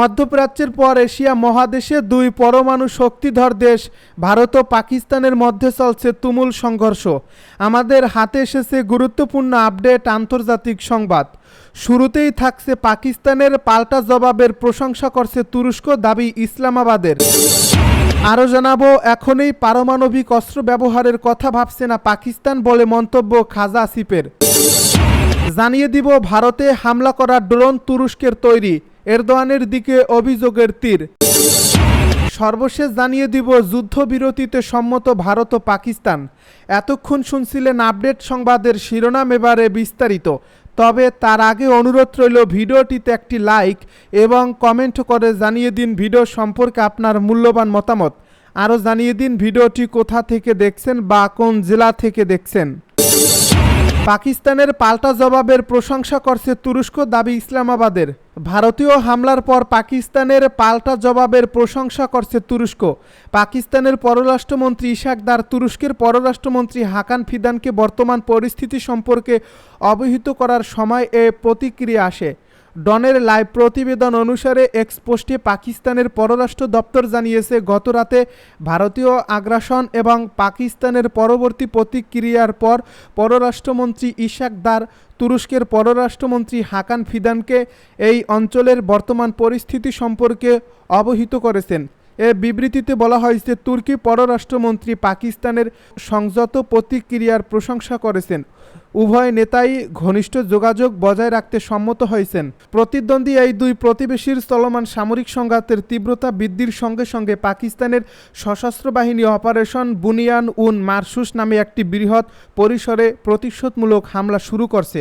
মধ্যপ্রাচ্যের পর এশিয়া মহাদেশে দুই পরমাণু শক্তিধর দেশ, ভারত ও পাকিস্তানের মধ্যে চলছে তুমুল সংঘর্ষ। আমাদের হাতে এসেছে গুরুত্বপূর্ণ আপডেট আন্তর্জাতিক সংবাদ। শুরুতেই থাকছে পাকিস্তানের পাল্টা জবাবের প্রশংসা করছে তুরস্ক দাবি ইসলামাবাদের। আরও জানাব, এখনই পারমাণবিক অস্ত্র ব্যবহারের কথা ভাবছে না পাকিস্তান বলে মন্তব্য খাজা আসিফের জানিয়ে দিব, ভারতে হামলা করা ড্রোন তুরস্কের তৈরি। এরদোয়ানের দিকে অভিযোগের তীর। সর্বশেষ জানিয়ে দিব, যুদ্ধবিরতিতে সম্মত ভারত ও পাকিস্তান। এতক্ষণ শুনছিলেন আপডেট সংবাদের শিরোনাম এবারে বিস্তারিত। তবে তার আগে অনুরোধ রইল, ভিডিওটিতে একটি লাইক এবং কমেন্ট করে জানিয়ে দিন ভিডিও সম্পর্কে আপনার মূল্যবান মতামত। আরও জানিয়ে দিন ভিডিওটি কোথা থেকে দেখছেন বা কোন জেলা থেকে দেখছেন। পাকিস্তানের পাল্টা জবাবের প্রশংসা করছে তুরস্ক দাবি ইসলামাবাদের। ভারতীয় হামলার পর পাকিস্তানের পাল্টা জবাবের প্রশংসা করছে তুরস্ক। পাকিস্তানের পররাষ্ট্রমন্ত্রী ইশাকদার তুরস্কের পররাষ্ট্রমন্ত্রী হাকান ফিদানকে বর্তমান পরিস্থিতি সম্পর্কে অবহিত করার সময় এ প্রতিক্রিয়া আসে। ডনের লাইভ প্রতিবেদন অনুসারে এক্সপোস্টে পাকিস্তানের পররাষ্ট্র দপ্তর জানিয়েছে গতরাতে ভারতীয় আগ্রাসন এবং পাকিস্তানের পরবর্তী প্রতিক্রিয়ার পর পররাষ্ট্রমন্ত্রী ইশাক দার তুরস্কের পররাষ্ট্রমন্ত্রী হাকান ফিদানকে এই অঞ্চলের বর্তমান পরিস্থিতি সম্পর্কে অবহিত করেছেন। এ বিবৃতিতে বলা হয়েছে, তুর্কি পররাষ্ট্রমন্ত্রী পাকিস্তানের সংযত প্রতিক্রিয়ার প্রশংসা করেছেন। উভয় নেতাই ঘনিষ্ঠ যোগাযোগ বজায় রাখতে সম্মত হয়েছেন। প্রতিদ্বন্দ্বী এই দুই প্রতিবেশীর চলমান সামরিক সংঘাতের তীব্রতা বৃদ্ধির সঙ্গে সঙ্গে পাকিস্তানের সশস্ত্র বাহিনী অপারেশন বুনিয়ান উন মারসুস নামে একটি বৃহৎ পরিসরে প্রতিশোধমূলক হামলা শুরু করছে।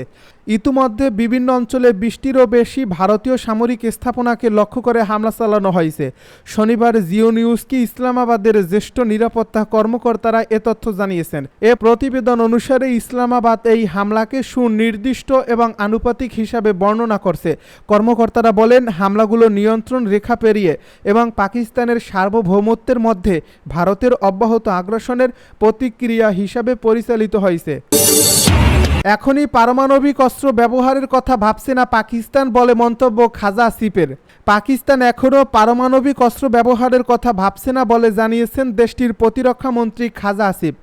ইতিমধ্যে বিভিন্ন অঞ্চলে বৃষ্টিরও বেশি ভারতীয় সামরিক স্থাপনাকে লক্ষ্য করে হামলা চালানো হয়েছে। শনিবার জিও নিউজকে ইসলামাবাদের জ্যেষ্ঠ নিরাপত্তা কর্মকর্তারা এ তথ্য জানিয়েছেন। এ প্রতিবেদন অনুসারে ইসলামাবাদ এই হামলাকে সুনির্দিষ্ট এবং আনুপাতিক হিসাবে বর্ণনা করছে। কর্মকর্তারা বলেন, হামলাগুলো নিয়ন্ত্রণ রেখা পেরিয়ে এবং পাকিস্তানের সার্বভৌমত্বের মধ্যে ভারতের অব্যাহত আগ্রাসনের প্রতিক্রিয়া হিসাবে পরিচালিত হয়েছে। এখনই পারমাণবিক অস্ত্র ব্যবহারের কথা ভাবছে না পাকিস্তান বলে মন্তব্য খাজা আসিফের। পাকিস্তান এখনও পারমাণবিক অস্ত্র ব্যবহারের কথা ভাবছে না বলে জানিয়েছেন দেশটির প্রতিরক্ষা মন্ত্রী খাজা আসিফ।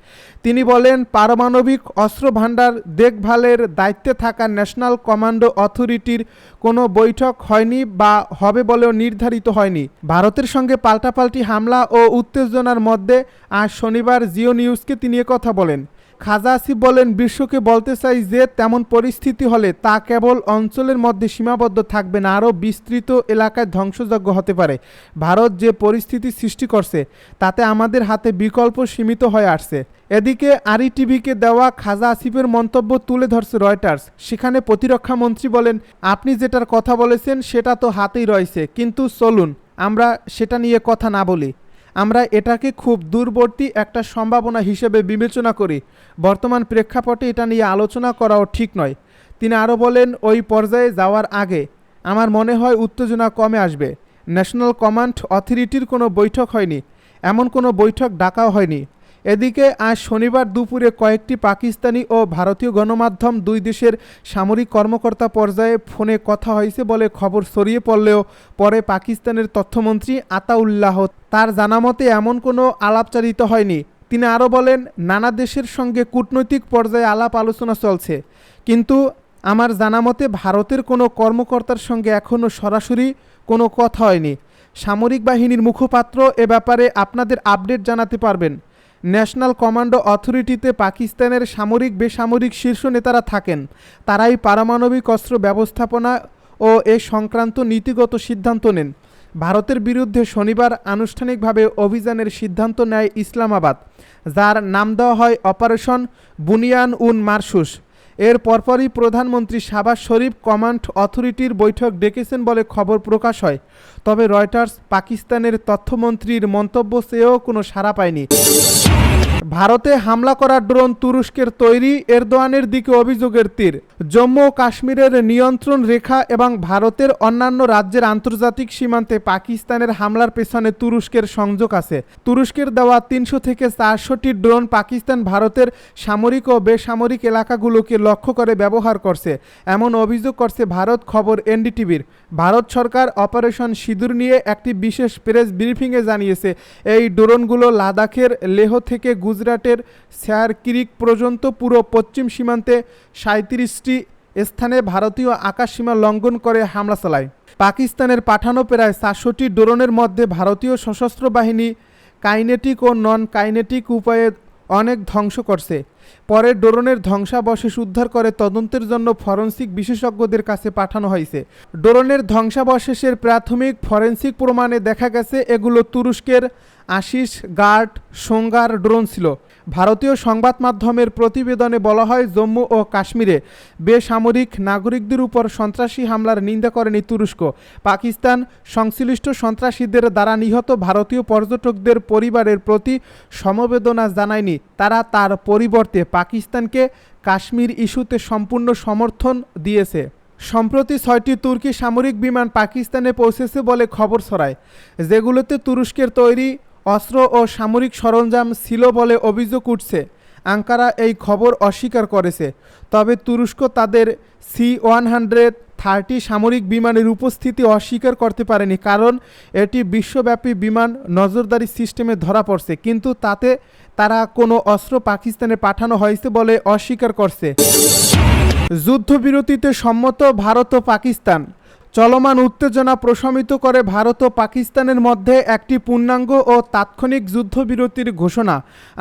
তিনি বলেন, পারমাণবিক অস্ত্র ভাণ্ডার দেখভালের দায়িত্বে থাকা ন্যাশনাল কমান্ডো অথরিটির কোনো বৈঠক হয়নি বা হবে বলেও নির্ধারিত হয়নি। ভারতের সঙ্গে পাল্টাপাল্টি হামলা ও উত্তেজনার মধ্যে আজ শনিবার জিও নিউজকে তিনি কথা বলেন। খাজা আসিফ বলেন, বিশ্বকে বলতে চাই যে তেমন পরিস্থিতি হলে তা কেবল অঞ্চলের মধ্যে সীমাবদ্ধ থাকবে না, আরও বিস্তৃত এলাকায় ধ্বংসযজ্ঞ হতে পারে। ভারত যে পরিস্থিতি সৃষ্টি করছে, তাতে আমাদের হাতে বিকল্প সীমিত হয়ে আসছে। এদিকে আরি টিভিকে দেওয়া খাজা আসিফের মন্তব্য তুলে ধরছে রয়টার্স। সেখানে প্রতিরক্ষা মন্ত্রী বলেন, আপনি যেটার কথা বলেছেন, সেটা তো হাতেই রয়েছে। কিন্তু চলুন, আমরা সেটা নিয়ে কথা না বলি। আমরা এটাকে খুব দূরবর্তী একটা সম্ভাবনা হিসেবে বিবেচনা করি। বর্তমান প্রেক্ষাপটে এটা নিয়ে আলোচনা করাও ঠিক নয়। তিনি আরও বলেন, ওই পর্যায়ে যাওয়ার আগে আমার মনে হয় উত্তেজনা কমে আসবে। ন্যাশনাল কমান্ড অথরিটির কোনো বৈঠক হয়নি। এমন কোনো বৈঠক ডাকাও হয়নি। এদিকে আজ শনিবার দুপুরে কয়েকটি পাকিস্তানি ও ভারতীয় গণমাধ্যম দুই দেশের সামরিক কর্মকর্তা পর্যায়ে ফোনে কথা হয়েছে বলে খবর ছড়িয়ে পড়লেও পরে পাকিস্তানের তথ্যমন্ত্রী আতাউল্লাহ তার জানামতে এমন কোনো আলাপচারিত হয়নি। তিনি আরও বলেন, নানা দেশের সঙ্গে কূটনৈতিক পর্যায়ে আলাপ আলোচনা চলছে। কিন্তু আমার জানামতে ভারতের কোনো কর্মকর্তার সঙ্গে এখনও সরাসরি কোনো কথা হয়নি। সামরিক বাহিনীর মুখপাত্র এ ব্যাপারে আপনাদের আপডেট জানাতে পারবেন। ন্যাশনাল কমান্ডো অথরিটিতে পাকিস্তানের সামরিক বেসামরিক শীর্ষ নেতারা থাকেন। তারাই পারমাণবিক অস্ত্র ব্যবস্থাপনা ও এ সংক্রান্ত নীতিগত সিদ্ধান্ত নেন। ভারতের বিরুদ্ধে শনিবার আনুষ্ঠানিকভাবে অভিযানের সিদ্ধান্ত নেয় ইসলামাবাদ, যার নাম দেওয়া হয় অপারেশন বুনিয়ান উন মারসুস। এর পরপরই প্রধানমন্ত্রী শাবাজ শরীফ কমান্ড অথরিটির বৈঠক ডেকেছেন বলে খবর প্রকাশ হয়। তবে রয়টার্স পাকিস্তানের তথ্যমন্ত্রীর মন্তব্য চেয়েও কোনো সাড়া পায়নি। ভারতে হামলা করা ড্রোন তুরস্কের তৈরি এরদোয়ানের দিকে অভিযোগের তীর। জম্মু ও কাশ্মীরের নিয়ন্ত্রণ রেখা এবং ভারতের অন্যান্য রাজ্যের আন্তর্জাতিক সীমান্তে পাকিস্তানের হামলার পেছনে তুরস্কের সংযোগ আছে। তুরস্কের দেওয়া তিনশো থেকে চারশোটি ড্রোন পাকিস্তান ভারতের সামরিক ও বেসামরিক এলাকাগুলোকে লক্ষ্য করে ব্যবহার করছে। এমন অভিযোগ করছে ভারত খবর এনডিটিভির। ভারত সরকার অপারেশন সিঁদুর নিয়ে একটি বিশেষ প্রেস ব্রিফিংয়ে জানিয়েছে, এই ড্রোনগুলো লাদাখের লেহ থেকে গুজরাটের শেয়ার ক্রিক পর্যন্ত পুরো পশ্চিম সীমান্তে সাঁত্রিশটি স্থানে ভারতীয় আকাশ সীমা লঙ্ঘন করে হামলা চালায়। পাকিস্তানের পাঠানো প্রায় চারশোটি ড্রোনের মধ্যে ভারতীয় সশস্ত্র বাহিনী কাইনেটিক ও নন কাইনেটিক উপায়ে অনেক ধ্বংস করছে। পরে ড্রোনের ধ্বংসাবশেষ উদ্ধার করে তদন্তের জন্য ফরেন্সিক বিশেষজ্ঞদের কাছে পাঠানো হয়েছে। ড্রোনের ধ্বংসাবশেষের প্রাথমিক ফরেন্সিক প্রমাণে দেখা গেছে, এগুলো তুরস্কের আশিস গার্ড সোঙ্গার ড্রোন ছিল। ভারতীয় সংবাদ মাধ্যমের প্রতিবেদনে বলা হয়, জম্মু ও কাশ্মীরে বেসামরিক নাগরিকদের উপর সন্ত্রাসী হামলার নিন্দা করেনি তুরস্ক। পাকিস্তান সংশ্লিষ্ট সন্ত্রাসীদের দ্বারা নিহত ভারতীয় পর্যটকদের পরিবারের প্রতি সমবেদনা জানায়নি। তারা তার পরিবর্তে পাকিস্তানকে কাশ্মীর ইস্যুতে সম্পূর্ণ সমর্থন দিয়েছে। সম্প্রতি ছয়টি তুর্কি সামরিক বিমান পাকিস্তানে পৌঁছেছে বলে খবর ছড়ায়, যেগুলোতে তুরস্কের তৈরি অস্ত্র ও সামরিক সরঞ্জাম ছিল বলে অভিযোগ উঠছে। আঙ্কারা এই খবর অস্বীকার করেছে, তবে তুরস্ক তাদের সি ওয়ান হান্ড্রেড থার্টি সামরিক বিমানের উপস্থিতি অস্বীকার করতে পারেনি কারণ এটি বিশ্বব্যাপী বিমান নজরদারি সিস্টেমে ধরা পড়ছে। কিন্তু তাতে তারা কোনো অস্ত্র পাকিস্তানে পাঠানো হয়েছে বলে অস্বীকার করছে। যুদ্ধবিরতিতে সম্মত ভারত ও পাকিস্তান। চলমান উত্তেজনা প্রশমিত করে ভারত ও পাকিস্তানের মধ্যে একটি পূর্ণাঙ্গ ও তাৎক্ষণিক যুদ্ধবিরতির ঘোষণা।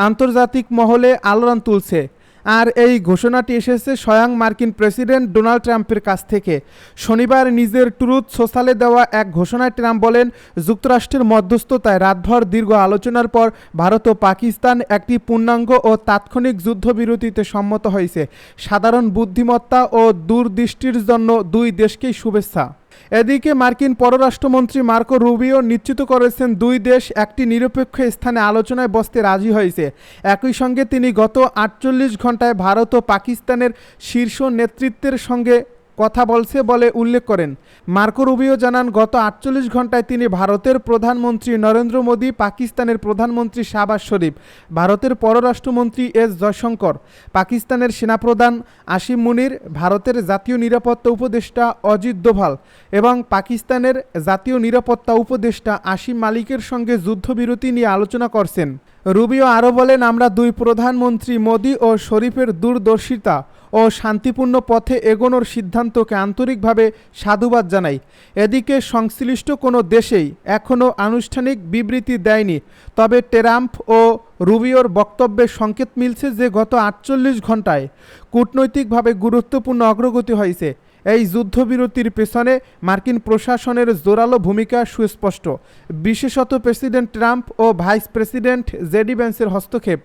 আন্তর্জাতিক মহলে আলোড়ন তুলছে। আর এই ঘোষণাটি এসেছে স্বয়ং মার্কিন প্রেসিডেন্ট ডোনাল্ড ট্রাম্পের কাছ থেকে। শনিবার নিজের ট্রুথ সোশ্যালে দেওয়া এক ঘোষণায় ট্রাম্প বলেন, যুক্তরাষ্ট্রের মধ্যস্থতায় রাতভর দীর্ঘ আলোচনার পর ভারত ও পাকিস্তান একটি পূর্ণাঙ্গ ও তাৎক্ষণিক যুদ্ধবিরতিতে সম্মত হয়েছে। সাধারণ বুদ্ধিমত্তা ও দূরদৃষ্টির জন্য দুই দেশকেই শুভেচ্ছা। এদিকে মার্কিন পররাষ্ট্রমন্ত্রী মার্কো রুবিও নিশ্চিত করেছেন দুই দেশ একটি নিরপেক্ষ স্থানে আলোচনায় বসতে রাজি হয়েছে। একই সঙ্গে তিনি গত আটচল্লিশ ঘন্টায় ভারত ও পাকিস্তানের শীর্ষ নেতৃত্বের সঙ্গে কথা বলছে বলে উল্লেখ করেন। মার্কো রুবিও জানান, গত আটচল্লিশ ঘন্টায় তিনি ভারতের প্রধানমন্ত্রী নরেন্দ্র মোদী, পাকিস্তানের প্রধানমন্ত্রী শাহবাজ শরীফ, ভারতের পররাষ্ট্রমন্ত্রী এস জয়শঙ্কর, পাকিস্তানের সেনাপ্রধান আসিম মুনির, ভারতের জাতীয় নিরাপত্তা উপদেষ্টা অজিত দোভাল এবং পাকিস্তানের জাতীয় নিরাপত্তা উপদেষ্টা আসিম মালিকের সঙ্গে যুদ্ধবিরতি নিয়ে আলোচনা করছেন। রুবিও আরও বলেন, আমরা দুই প্রধানমন্ত্রী মোদী ও শরীফের দূরদর্শিতা ও শান্তিপূর্ণ পথে এগোনোর সিদ্ধান্তকে আন্তরিকভাবে সাধুবাদ জানাই। এদিকে সংশ্লিষ্ট কোনো দেশেই এখনও আনুষ্ঠানিক বিবৃতি দেয়নি, তবে ট্রাম্প ও রুবিওর বক্তব্যে সংকেত মিলছে যে গত আটচল্লিশ ঘন্টায় কূটনৈতিকভাবে গুরুত্বপূর্ণ অগ্রগতি হয়েছে। এই যুদ্ধবিরতির পেছনে মার্কিন প্রশাসনের জোরালো ভূমিকা সুস্পষ্ট। বিশেষত প্রেসিডেন্ট ট্রাম্প ও ভাইস প্রেসিডেন্ট জেডি ব্যান্সের হস্তক্ষেপ।